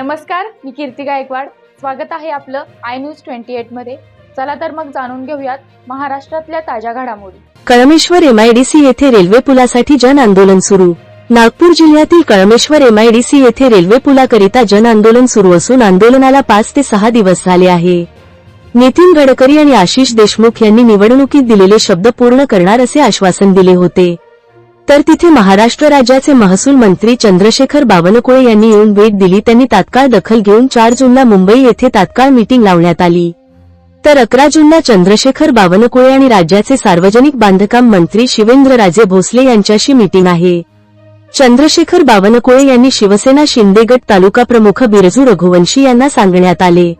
नमस्कार मी कीर्ती गायकवाड. स्वागत आहे आपलं आय न्यूज ट्वेंटी एटमध्ये. चला तर मग जाणून घेऊयात महाराष्ट्रातल्या ताज्या घडामोडी. कळमेश्वर एमआयडीसी येथे रेल्वे पुलासाठी जन आंदोलन सुरू. नागपूर जिल्ह्यातील कळमेश्वर एमआयडीसी येथे रेल्वे पुलाकरिता जन आंदोलन सुरू असून आंदोलनाला पाच ते सहा दिवस झाले आहे. नितीन गडकरी आणि आशिष देशमुख यांनी निवडणुकीत दिलेले शब्द पूर्ण करणार असे आश्वासन दिले होते. तर तिथे महाराष्ट्र राज्याचे महसूल मंत्री चंद्रशेखर बावनकुळे यांनी येऊन भेट दिली. त्यांनी तात्काळ दखल घेऊन चार जूनला मुंबई येथे तात्काळ मीटिंग लावण्यात आली. तर अकरा जूनला चंद्रशेखर बावनकुळे आणि राज्याचे सार्वजनिक बांधकाम मंत्री शिवेंद्रराजे भोसले यांच्याशी मीटिंग आहे. चंद्रशेखर बावनकुळे यांनी शिवसेना शिंदेगड तालुका प्रमुख बिरजू रघुवंशी यांना सांगण्यात आले.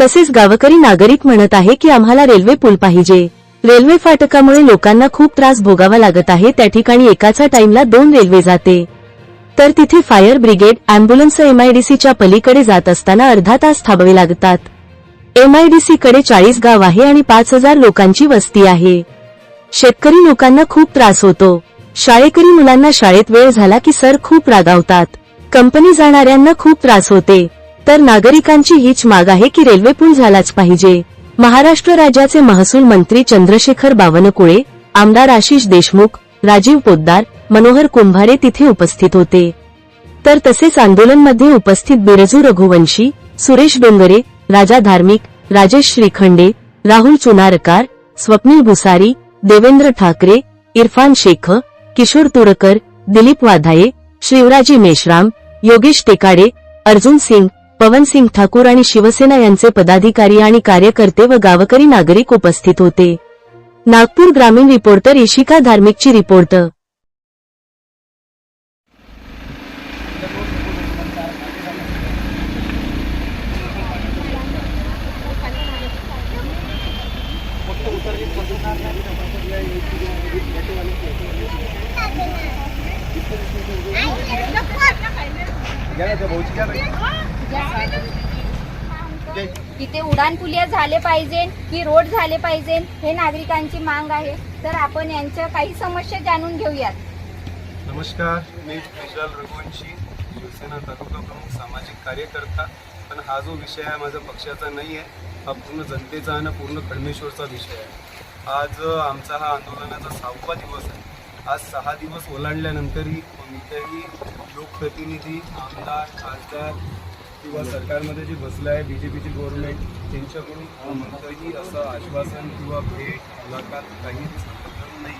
तसेच गावकरी नागरिक म्हणत आहे की आम्हाला रेल्वे पूल पाहिजे. रेल्वे फाटकामुळे लोकांना खूप त्रास भोगावा लागत आहे. त्या ठिकाणी एकाचा टाइमला दोन रेल्वे जाते. तर तिथे फायर ब्रिगेड अँब्युलन्स एमआयडीसीच्या पलीकडे जात असताना अर्धा तास थांबावे लागतात. एमआयडीसी कडे चाळीस गाव आहे आणि पाच हजार लोकांची वस्ती आहे. शेतकरी लोकांना खूप त्रास होतो. शाळेकरी मुलांना शाळेत वेळ झाला की सर खूप रागावतात. कंपनी जाणाऱ्यांना खूप त्रास होते. तर नागरिकांची हीच माग आहे की रेल्वे पूल झालाच पाहिजे. महाराष्ट्र राज्याचे महसूल मंत्री चंद्रशेखर बावनकुळे आमदार आशिष देशमुख राजीव पोद्दार मनोहर कुंभारे तिथे उपस्थित होते. तर तसेच आंदोलनमध्ये उपस्थित बिरजू रघुवंशी सुरेश डोंगरे राजा धार्मिक राजेश श्रीखंडे राहुल चुनारकार स्वप्नील भुसारी देवेंद्र ठाकरे इरफान शेख किशोर तुरकर दिलीप वाधाये शिवराजी मेश्राम योगेश टेकाडे अर्जुन सिंग पवन सिंग ठाकूर आणि शिवसेना यांचे पदाधिकारी आणि कार्यकर्ते व गावकरी नागरिक उपस्थित होते. नागपूर ग्रामीण रिपोर्टर इशिका धार्मिकची रिपोर्ट. तिथे उडान पुलिया झाले पाहिजे की रोड झाले पाहिजे हे नागरिकांची मांग आहे. तर आपण यांच्या काही समस्या जाणून घेऊयात. नमस्कार मी विशाल रघुवंशी शिवसेना तालुका प्रमुख सामाजिक कार्यकर्ता. पण हा जो विषय आहे माझा पक्षाचा नाही आहे. हा पूर्ण जनतेचा आणि पूर्ण खडमेश्वरचा विषय आहे. आज आमचा हा आंदोलनाचा सहावा दिवस आहे. आज सहा दिवस ओलांडल्यानंतरही कोणत्याही लोकप्रतिनिधी आमदार खासदार किंवा सरकारमध्ये जे बसलं आहे बी जे पीची गव्हर्नमेंट त्यांच्याकडून कोणतंही असं आश्वासन किंवा भेट मुलाखत काही नाही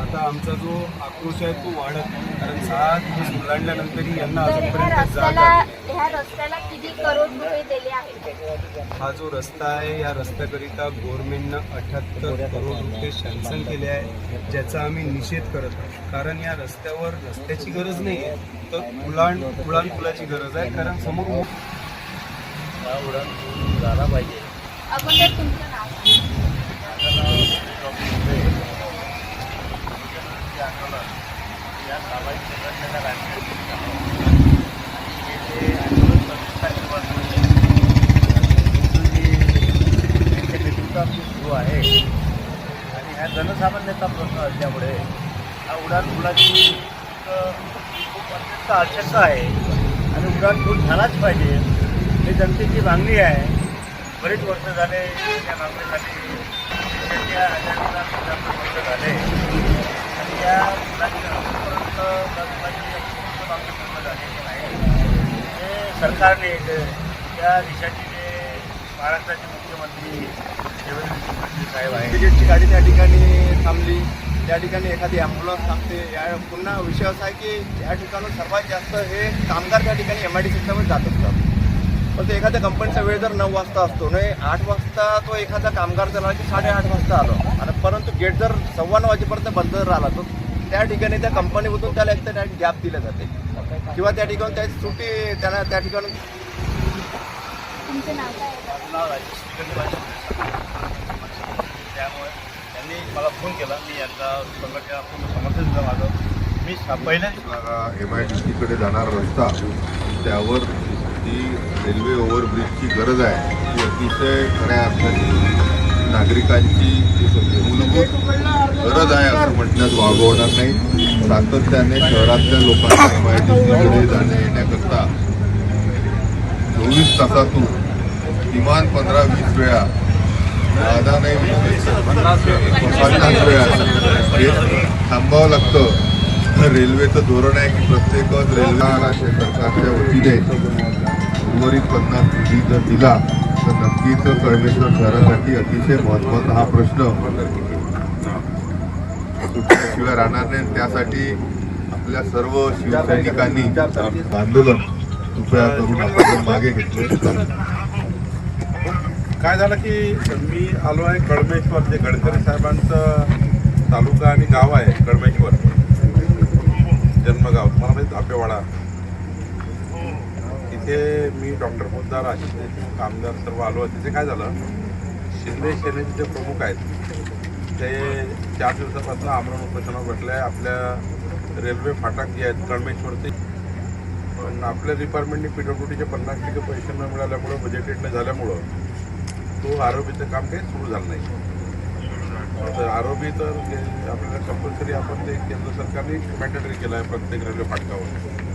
आता आमचा जो आक्रोश आहे तो वाढत. कारण सहा दिवस ओलांडल्यानंतरही यांना अजूनपर्यंत जाग. ह्या रस्त्याला किती करोड रुपये दिले आहेत? हा जो रस्ता आहे या रस्त्याकरिता गव्हर्नमेंटनं अठ्याहत्तर करोड रुपये सँक्शन केले आहे ज्याचा आम्ही निषेध करत आहोत. कारण या रस्त्यावर रस्त्याची गरज नाही आहे तर उलाण उडाण पुलाची गरज आहे कारण समोर झाला पाहिजे. अगोदर तुमचं नाव? या सामाजिक संघटनेला हे जे आंदोलन प्रतिष्ठापन त्यांच्या नेतृत्वात जे सुरू आहे आणि ह्या जनसामान्याचा प्रश्न असल्यामुळे हा उडान पुलाची एक खूप अत्यंत आवश्यकता आहे आणि उडान पूल झालाच पाहिजे ही जनतेची मागणी आहे बरेच वर्ष झाले या मागणीसाठी देशाच्या वर्ष झाले आणि या मुलांपर्यंत अजूनपर्यंत बाजूबाजूला मागणी पूर्ण झालेली नाही हे सरकारने जे- या देशाचे जे महाराष्ट्राचे मुख्यमंत्री देवेंद्र फडणवीस साहेब आहेत. ब्रिगेडची गाडी त्या ठिकाणी थांबली. त्या ठिकाणी एखादी ॲम्ब्युलन्स थांबते या पुन्हा विषय असा आहे की या ठिकाणी सर्वात जास्त हे कामगार त्या ठिकाणी एम आय डी सिस्टमवर जात असतात. पण ते एखाद्या कंपनीचा वेळ जर नऊ वाजता असतो नाही आठ वाजता तो एखादा कामगार झाला की साडेआठ वाजता आलो आणि परंतु गेट जर सव्वा नऊ वाजेपर्यंत बंद जर राहिला तर त्या ठिकाणी त्या कंपनीमधून त्याला एक तर गॅप दिला जाते. किंवा त्या ठिकाणी त्याची सुट्टी त्यांना त्या ठिकाणी त्यामुळे त्यांनी मला फोन केला. मी यांचा संघटना पूर्ण समर्थन दिलं माझं. मी पहिल्या पहिल्याच एम आय डी सीकडे जाणारा रस्ता त्यावर जी रेल्वे ओव्हरब्रिजची गरज आहे. ती अतिशय खऱ्या अर्थाने नागरिकांची मूलभूत गरज आहे असं म्हणण्यात वागवणार नाही. सातत्याने शहरातल्या लोकांना एम आय डी सीकडे जाण्या येण्याकरता चोवीस तासातून किमान पंधरा वीस वेळा नाही थांबावं लागतं रेल्वेचं धोरण आहे की प्रत्येकच रेल्वे सरकारच्या वतीने उर्वरित पन्नास निधी जर दिला तर नक्कीच कळमेश्वर शहरासाठी अतिशय महत्त्वाचा हा प्रश्न. शिवाय राहणार नाही त्यासाठी आपल्या सर्व शिवसैनिकांनी आंदोलन कृपया करून आपण मागे घेतले. काय झालं की मी आलो आहे कळमेश्वर जे गडकरी साहेबांचं तालुका आणि गाव आहे कळमेश्वर. जन्मगाव तुम्हाला माहिती धापेवाडा? तिथे मी डॉक्टर पोद्दार आशिष कामदार सर्व आलो आहे. तिथे काय झालं शिंदे सेनेचे जे प्रमुख आहेत ते चार दिवसापासून आमरण उपोषणावर बसले आहे. आपल्या रेल्वे फाटक जे आहेत कळमेश्वरचे पण आपल्या डिपार्टमेंटने पी डब्ल्यू डीचे पन्नास टक्के पैसे न मिळाल्यामुळं बजेटेड न झाल्यामुळं तो आरोपीचं काम काही सुरू झालं नाही. तर आरोपी तर आपल्याला कंपल्सरी आपण ते केंद्र सरकारने मॅन्डेटरी केलं आहे प्रत्येक रेल्वे फाटकावर.